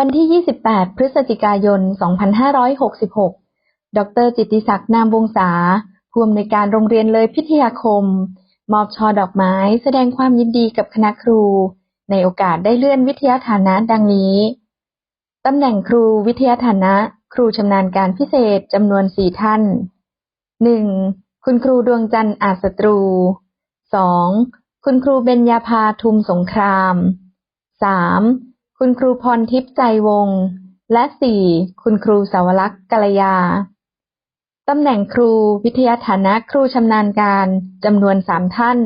วันที่ 28 พฤศจิกายน 2566 ดร จิตติศักดิ์นามวงศาผู้อำนวยการโรงเรียนเลยพิทยาคม มอบช่อดอกไม้ แสดงความยินดีกับคณะครู ในโอกาสได้เลื่อนวิทยาฐานะดังนี้ ตำแหน่งครูวิทยาฐานะ ครูชำนาญการพิเศษจำนวน 4 ท่าน 1. คุณครูดวงจันทร์อาจศัตรู 2. คุณครูเบญญาภาทุมสงคราม 3. คุณครูพรทิพย์ใจวงศ์และ 4. คุณครูสาวลักษ์กัลยา ตำแหน่งครูวิทยาฐานะครูชำนาญการจำนวน3ท่าน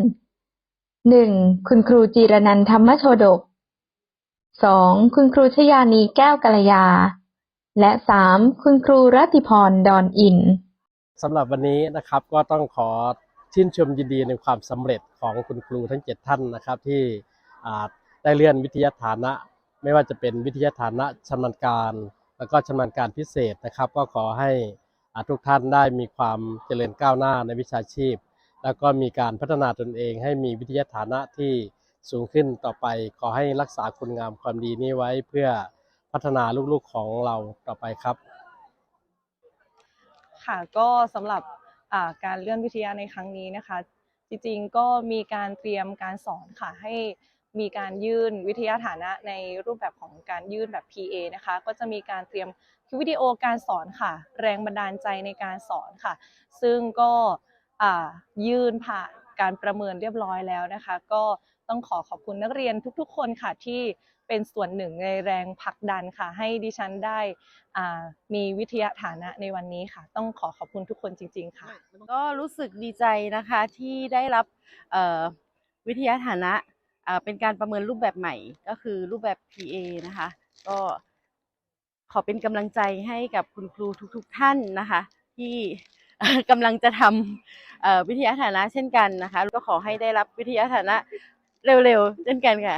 1. คุณครูจีรนันธรรมโชดก 2. คุณครูชยานีแก้วกัลยา และ 3. คุณครูรัติพรดอนอินสำหรับวันนี้นะครับก็ต้องขอชื่นชมยินดีในความสำเร็จของคุณครูทั้ง 7 ท่านนะครับที่ได้เลื่อนวิทยาฐานะ ไม่ว่าจะเป็นวิทยาฐานะชำนาญการ แล้วก็ชำนาญการพิเศษนะครับ ก็ขอให้อาทุกท่านได้มีความเจริญก้าวหน้าในวิชาชีพ แล้วก็มีการพัฒนาตนเอง ให้มีวิทยาฐานะที่สูงขึ้นต่อไป ขอให้รักษาคุณงามความดีนี้ไว้เพื่อพัฒนาลูกๆของเราต่อไปครับ ค่ะก็สำหรับการเลื่อนวิทยาในครั้งนี้นะคะ จริงๆก็มีการเตรียมการสอนค่ะให้ มีการยื่นวิทยาฐานะในรูปแบบของการยื่นแบบ PA นะคะ ก็จะมีการเตรียมคลิปวิดีโอการสอนค่ะ แรงบันดาลใจในการสอนค่ะ ซึ่งก็ยื่นผ่านการประเมินเรียบร้อยแล้วนะคะ ก็ต้องขอขอบคุณนักเรียนทุกๆ คนค่ะที่เป็นส่วนหนึ่งในแรงผลักดันค่ะ ให้ดิฉันได้มีวิทยาฐานะในวันนี้ค่ะ ต้องขอขอบคุณทุกคนจริง ๆ ค่ะ ก็รู้สึกดีใจนะคะที่ได้รับวิทยาฐานะ เป็นการประเมินรูปแบบใหม่ก็คือรูปแบบ PA นะคะ ก็ขอเป็นกำลังใจให้กับคุณครูทุก ๆ ท่านนะคะ ที่กำลังจะทำวิทยาฐานะเช่นกันนะคะ ก็ขอให้ได้รับวิทยาฐานะเร็วๆ เช่นกันค่ะ